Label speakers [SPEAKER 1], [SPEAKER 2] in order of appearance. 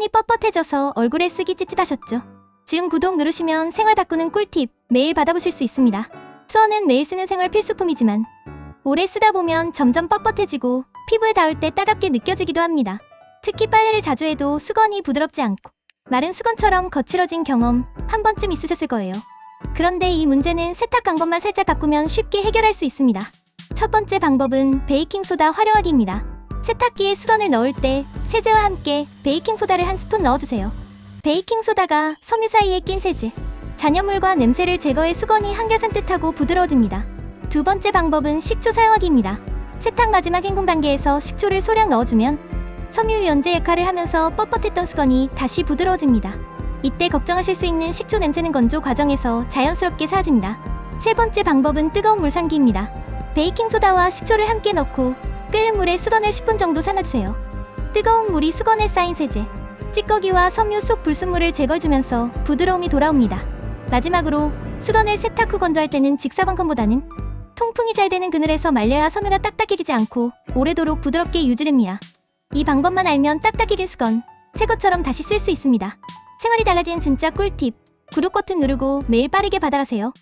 [SPEAKER 1] 수건이 뻣뻣해져서 얼굴에 쓰기 찝찝하셨죠? 지금 구독 누르시면 생활 바꾸는 꿀팁 매일 받아보실 수 있습니다. 수건은 매일 쓰는 생활 필수품이지만 오래 쓰다 보면 점점 뻣뻣해지고 피부에 닿을 때 따갑게 느껴지기도 합니다. 특히 빨래를 자주 해도 수건이 부드럽지 않고 마른 수건처럼 거칠어진 경험 한 번쯤 있으셨을 거예요. 그런데 이 문제는 세탁 방법만 살짝 바꾸면 쉽게 해결할 수 있습니다. 첫 번째 방법은 베이킹소다 활용하기입니다. 세탁기에 수건을 넣을 때 세제와 함께 베이킹소다를 한 스푼 넣어주세요. 베이킹소다가 섬유 사이에 낀 세제, 잔여물과 냄새를 제거해 수건이 한결 산뜻하고 부드러워집니다. 두 번째 방법은 식초 사용하기입니다. 세탁 마지막 헹굼 단계에서 식초를 소량 넣어주면 섬유 연제 역할을 하면서 뻣뻣했던 수건이 다시 부드러워집니다. 이때 걱정하실 수 있는 식초 냄새는 건조 과정에서 자연스럽게 사라집니다. 세 번째 방법은 뜨거운 물 삼기입니다. 베이킹소다와 식초를 함께 넣고 끓는 물에 수건을 10분 정도 삶아주세요. 뜨거운 물이 수건에 쌓인 세제, 찌꺼기와 섬유 속 불순물을 제거해주면서 부드러움이 돌아옵니다. 마지막으로 수건을 세탁 후 건조할 때는 직사광건보다는 통풍이 잘 되는 그늘에서 말려야 섬유가 딱딱해지지 않고 오래도록 부드럽게 유지됩니다. 이 방법만 알면 딱딱해진 수건, 새 것처럼 다시 쓸 수 있습니다. 생활이 달라진 진짜 꿀팁. 구독 버튼 누르고 매일 빠르게 받아가세요.